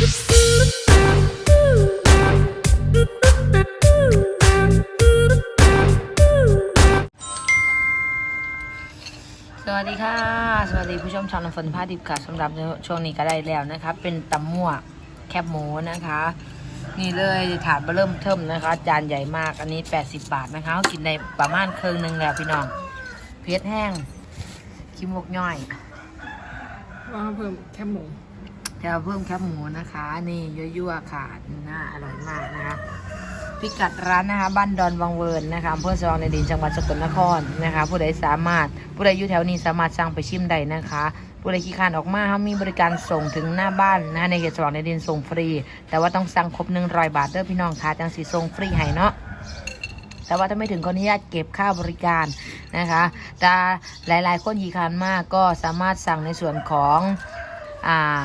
สวัสดีค่ะ สวัสดีผู้ชมชาวน้ำฝนผ้าดิบค่ะสำหรับช่วงนี้ก็ได้แล้วนะคะเป็นตำมั่วแคบหมูนะคะ นี่เลยถาดมาเริ่มเทิมนะคะ จานใหญ่มากอันนี้ 80 บาทนะคะ กินในประมาณครึ่งหนึ่งแล้วพี่น้อง เพชรแห้งขี้มกย่อยว่าเพิ่มแคบหมู จะเพิ่มแคบหมูนะคะ นี่ยั่วๆค่ะน่าอร่อยมากนะคะพิกัดร้านนะคะบ้านดอนวังเวิร์นนะคะอำเภอสว่างในดินจังหวัดสกลนครนะคะ ผู้ใดสามารถผู้ใดอยู่แถวนี้สามารถสั่งไปชิมได้นะคะผู้ใดขี้คร้านออกมาเขามีบริการส่งถึงหน้าบ้านนะะในเขตสว่างในดินส่งฟรี แต่ว่าต้องสั่งครบหนึ่งร้อยบาทเด้อพี่น้องค่ะจังสีส่งฟรีให้เนาะแต่ว่าถ้าไม่ถึงขออนุญาตเก็บค่าบริการนะคะแต่หลายๆ คนยีคร้านมากก็สามารถสั่งในส่วนของอ่า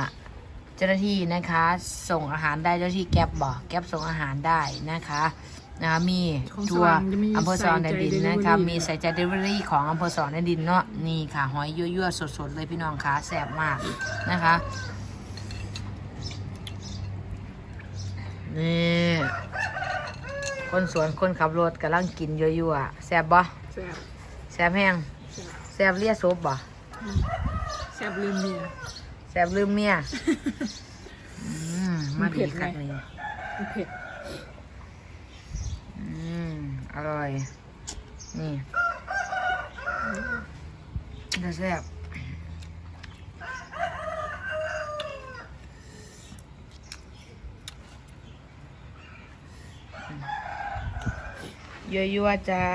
เจ้าหน้าที่นะคะ ส่งอาหารได้เจ้าหน้าที่แก๊บบอกแก๊บส่งอาหารได้นะคะนะคะมีของทัวร์สว่างจะมีอำเภอสว่างแดนดินนะคะใส่ใจมีใส่ใจเดลิเวอรี่ของอำเภอสว่างแดนดินเนาะนี่ค่ะหอยยั่วๆสดๆเลยพี่น้องคะแซ่บมากนะคะนี่คนสวนคนขับรถกำลังกินยั่วๆแซ่บบ่แซ่บแซ่บแห้งแซ่บแซ่บเลียซุปบ่แซ่บลืมเมียแซ่บลืมเมียอืมมัมานเผ็ดีดไหมคักนี่มันเผ็ดอืมอร่อย นี่จะแซ่บยั่วๆจ้า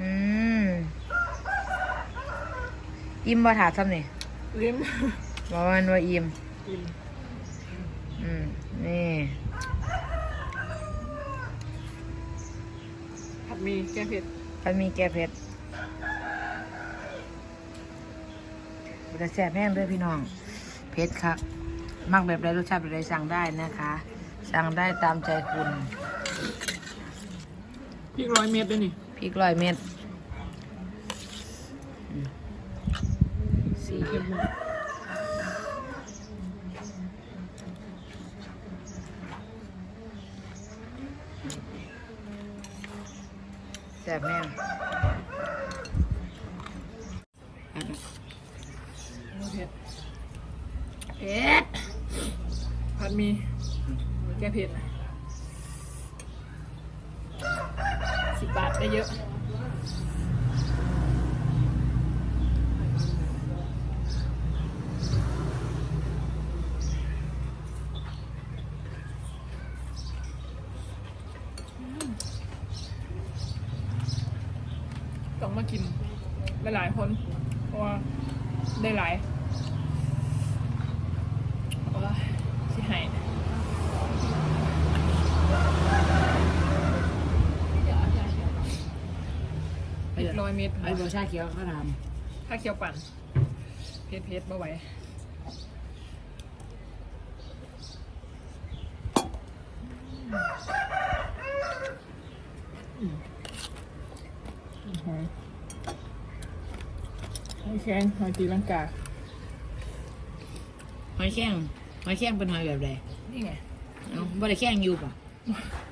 อืม อิ่มบ่ถาดซ้ำนี่ลิ้มบอกว่ามันว่าอิ่มกินอืมนี่ผัดหมีแกงเผ็ดมันมีแก้เผ็ดจะแซ่บแห้งด้วยพี่น้อง เผ็ดครับ มักแบบใดรสชาติแบบใดสั่งได้นะคะ สั่งได้ตามใจคุณ พริกร้อยเม็ดด้วยนี่ พริกร้อยเม็ดอืม สีเค็มแซ่บแห้งเผ็ดเผ็ดผัดมีแกงเผ็ดสิบบาทได้เยอะ ต้องมากินหลายๆคนเพราะว่าได้หลายโอ้ยสิใหายอีกร้อยเมตรไอ้โบชาเขียวเขาทถ้าเคี้ยวปั่น เพชรเพชรบ่ไหวอืม หอยหอยแข็งหอยตีลังกาำหอยแข้งหอยแข้งเป็นหอยแบบใดนี่ไงเอ้าบ่ได้แข้งอยู่ป่ะ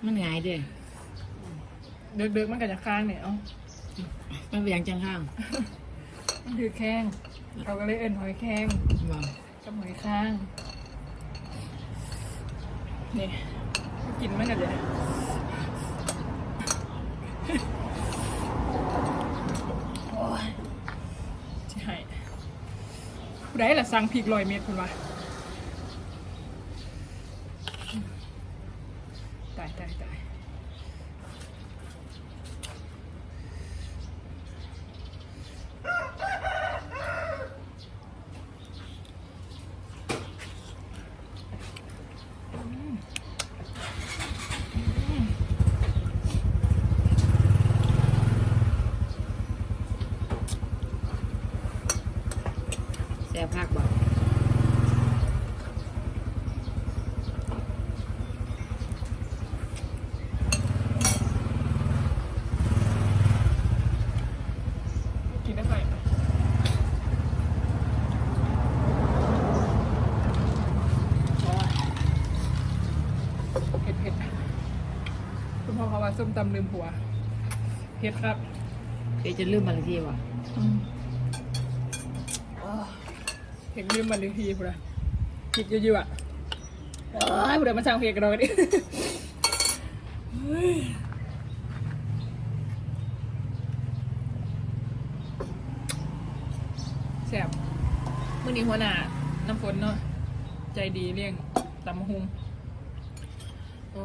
มันง่ายเด้อเดือกๆมันก็จะค้างเนี่ยเอ้ามันเป็นอย่างจังข้างมันคือแข้งเขาก็เลยเอิ้นหอยแข้งบอกกับหอยข้างนี่กินมันกันเลยโอ้ยใช่ ได้ละสั่งพริกลอยเม็ดคุณวะตายตายตาย แต่ภาคบ่กินได้ไหมเผ็ดเคุณพ่อเขาว่าส้มตำลืมหัว เผ็ดครับ เดี๋ยจะลืมบางทีวะ เผ็ดลืมมันเลยทีพุ่นอะผิดเยอะๆอะโอ้ยพุ่นอะมาสั่งเผ็ดกันเราดิแซ่บมื่อนี้หัวหน้าน้ำฝนเนาะใจดีเลี้ยงตำมะฮุงโอ้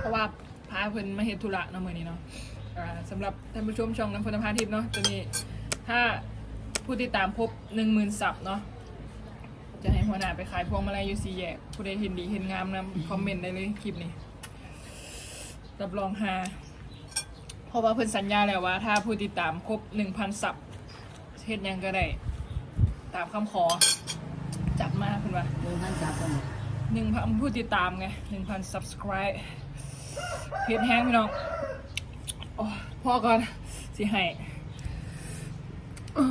เพราะว่า เพิ่นมาเฮ็ดธุระเนาะมื้อนี้เนาะอ่าสำหรับท่านผู้ชมช่องน้ำฝนพาทิพย์เนาะตอนนี้ถ้าผู้ติดตามครบ10,000ซับเนาะจะให้หัวหน้าไปขายพวงมาลัยอยู่สี่แยกผู้ใดเห็นดีเห็นงามนำคอมเมนต์ได้เลยคลิปนี้รับรองฮาเพราะว่าเพิ่นสัญญาแล้วว่า ถ้าผู้ติดตามครบหนึ่งพันสับเฮ็ดหยังก็ได้ ตามคำขอ จัดมาเพิ่นว่าเรื่องท่านจับกันหมดหนึ่งพันผู้ติดตามไงหนึ่งพัน subscribe เฮ็ดแห้งพี่น้องโอ้พอก่อนสิให้อ้อ